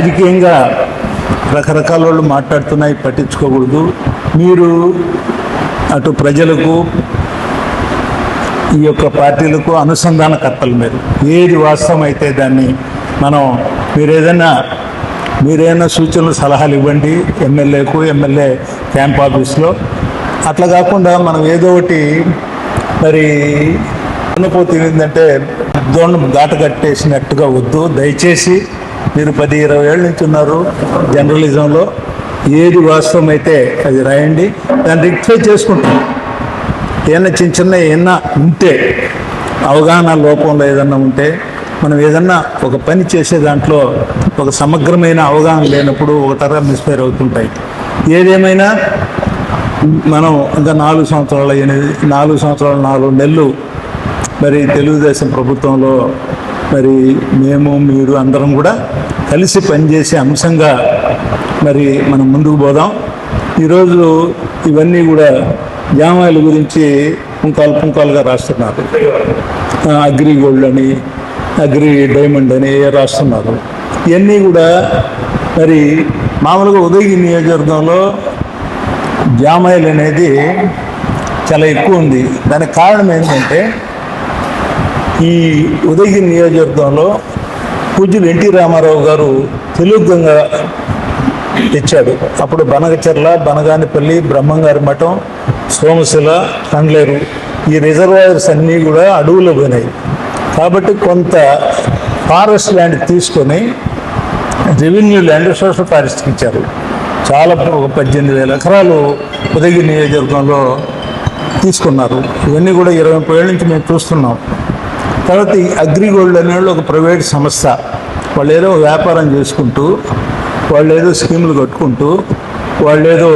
రాజకీయంగా రకరకాల వాళ్ళు మాట్లాడుతున్నాయి పట్టించుకోకూడదు. మీరు అటు ప్రజలకు ఈ యొక్క పార్టీలకు అనుసంధానకర్తలు మీరు. ఏది వాస్తవం అయితే దాన్ని మనం మీరు ఏదైనా మీరేమైనా సూచనలు సలహాలు ఇవ్వండి ఎమ్మెల్యేకు ఎమ్మెల్యే క్యాంప్ ఆఫీస్లో. అట్లా కాకుండా మనం ఏదో ఒకటి మరి అనుభూతి ఏంటంటే దోణం దాటగట్టేసినట్టుగా వద్దు. దయచేసి మీరు పది ఇరవై ఏళ్ళ నుంచి ఉన్నారు జర్నలిజంలో. ఏది వాస్తవం అయితే అది రాయండి. దాన్ని రిక్టిఫై చేసుకుంటాం. ఏమైనా చిన్న చిన్న ఏమన్నా ఉంటే అవగాహన లోపంలో ఏదన్నా ఉంటే మనం ఏదన్నా ఒక పని చేసే దాంట్లో ఒక సమగ్రమైన అవగాహన లేనప్పుడు ఒక తరం మిస్ఫైర్ అవుతుంటాయి. ఏదేమైనా మనం ఇంకా నాలుగు సంవత్సరాల ఎనిమిది నాలుగు సంవత్సరాల నాలుగు నెలలు మరి తెలుగుదేశం ప్రభుత్వంలో మరి మేము మీరు అందరం కూడా కలిసి పనిచేసే అంశంగా మరి మనం ముందుకు పోదాం. ఈరోజు ఇవన్నీ కూడా జామాయిల గురించి పుంకాలు పుంకాలుగా రాస్తున్నారు. అగ్రి గోల్డ్ అని అగ్రి డైమండ్ అని రాస్తున్నారు. ఇవన్నీ కూడా మరి మామూలుగా ఉదయగిరి నియోజకవర్గంలో జామాయిల్ అనేది చాలా ఎక్కువ ఉంది. దానికి కారణం ఏంటంటే ఈ ఉదయగిరి నియోజకవర్గంలో పూజ్యులు ఎన్టీ రామారావు గారు తెలుగు తెచ్చాడు అప్పుడు బనగచెర్ల బనగానిపల్లి బ్రహ్మంగారి మఠం సోమశిల కండ్లేరు ఈ రిజర్వాయర్స్ అన్నీ కూడా అడవులు పోయినాయి. కాబట్టి కొంత ఫారెస్ట్ ల్యాండ్ తీసుకొని రెవెన్యూ ల్యాండ్ సోషల్ ఫారెస్ట్కి ఇచ్చారు. చాలా ఒక పద్దెనిమిది వేల ఎకరాలు ఉదయగిరి నియోజకవర్గంలో తీసుకున్నారు. ఇవన్నీ కూడా ఇరవై ముప్పై ఏళ్ళ నుంచి మేము చూస్తున్నాం. తర్వాత ఈ అగ్రిగోల్డ్ అనేవాళ్ళు ఒక ప్రైవేట్ సంస్థ. వాళ్ళు ఏదో వ్యాపారం చేసుకుంటూ వాళ్ళు ఏదో స్కీములు కట్టుకుంటూ వాళ్ళు ఏదో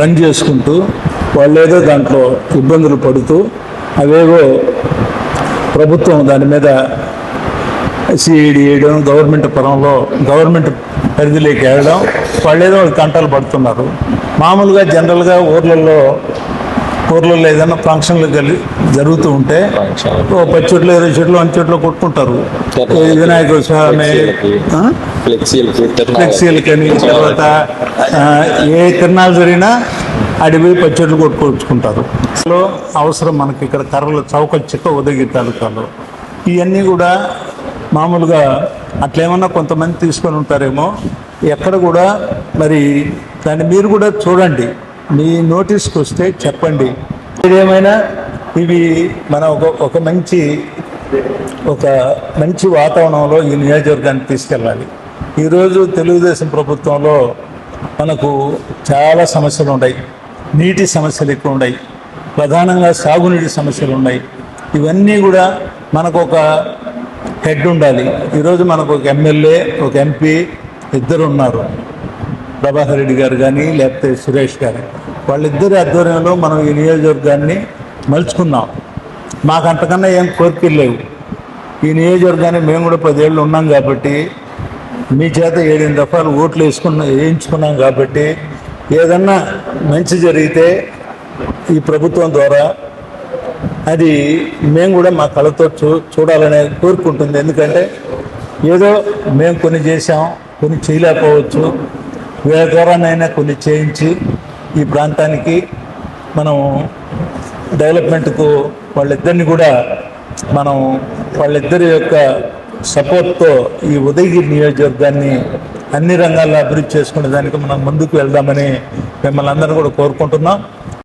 రన్ చేసుకుంటూ వాళ్ళు ఏదో దాంట్లో ఇబ్బందులు పడుతూ అవేవో ప్రభుత్వం దాని మీద సిఐడి వేయడం గవర్నమెంట్ పరంలో గవర్నమెంట్ పరిధిలోకి వెళ్ళడం వాళ్ళు ఏదో వాళ్ళు కంటలు పడుతున్నారు. మామూలుగా జనరల్గా ఊర్లలో ఊర్లలో ఏదైనా ఫంక్షన్లు కలిగి జరుగుతూ ఉంటే ఓ పది చెట్లు ఇరవై చెట్లు అన్ని చెట్లు కొట్టుకుంటారు. వినాయక స్వామి? ఫ్లెక్సీలకి. ఫ్లెక్సీలకని తర్వాత ఏ తిరణాలు జరిగినా అడిగి పది చెట్లు కొట్టుకొచ్చుకుంటారు. అసలు అవసరం మనకి ఇక్కడ కర్రలు చౌక చెక్క ఉదగి తాలూకాలో. ఇవన్నీ కూడా మామూలుగా అట్లేమన్నా కొంతమంది తీసుకొని ఉంటారేమో ఎక్కడ కూడా మరి దాన్ని మీరు కూడా చూడండి. మీ నోటీస్కి వస్తే చెప్పండి. ఏదేమైనా ఇవి మన ఒక ఒక మంచి ఒక మంచి వాతావరణంలో ఈ నియోజకవర్గాన్ని తీసుకెళ్ళాలి. ఈరోజు తెలుగుదేశం ప్రభుత్వంలో మనకు చాలా సమస్యలు ఉన్నాయి నీటి సమస్యలు ఎక్కువ ఉన్నాయి ప్రధానంగా సాగునీటి సమస్యలు ఉన్నాయి. ఇవన్నీ కూడా మనకు ఒక హెడ్ ఉండాలి. ఈరోజు మనకు ఒక ఎమ్మెల్యే ఒక ఎంపీ ఇద్దరు ఉన్నారు ప్రభాకర్ రెడ్డి గారు కానీ లేకపోతే సురేష్ గారు వాళ్ళిద్దరి ఆధ్వర్యంలో మనం ఈ నియోజకవర్గాన్ని మలుచుకున్నాం. మాకు అంతకన్నా ఏం కోరికలు లేవు. ఈ నియోజకవర్గాన్ని మేము కూడా పదేళ్ళు ఉన్నాం కాబట్టి మీ చేత ఏడెనిమిది దఫాలు ఓట్లు వేసుకున్న వేయించుకున్నాం కాబట్టి ఏదన్నా మంచి జరిగితే ఈ ప్రభుత్వం ద్వారా అది మేము కూడా మా కళతో చూ చూడాలనే కోరుకుంటుంది ఎందుకంటే ఏదో మేము కొన్ని చేసాం కొన్ని చేయలేకపోవచ్చు. వీళ్ళ ద్వారానైనా కొన్ని చేయించి ఈ ప్రాంతానికి మనం డెవలప్మెంట్కు వాళ్ళిద్దరిని కూడా మనం వాళ్ళిద్దరి యొక్క సపోర్ట్తో ఈ ఉదయగిరి నియోజకవర్గాన్ని అన్ని రంగాల్లో అభివృద్ధి చేసుకునే దానికి మనం ముందుకు వెళ్దామని మిమ్మల్ని అందరూ కూడా కోరుకుంటున్నాం.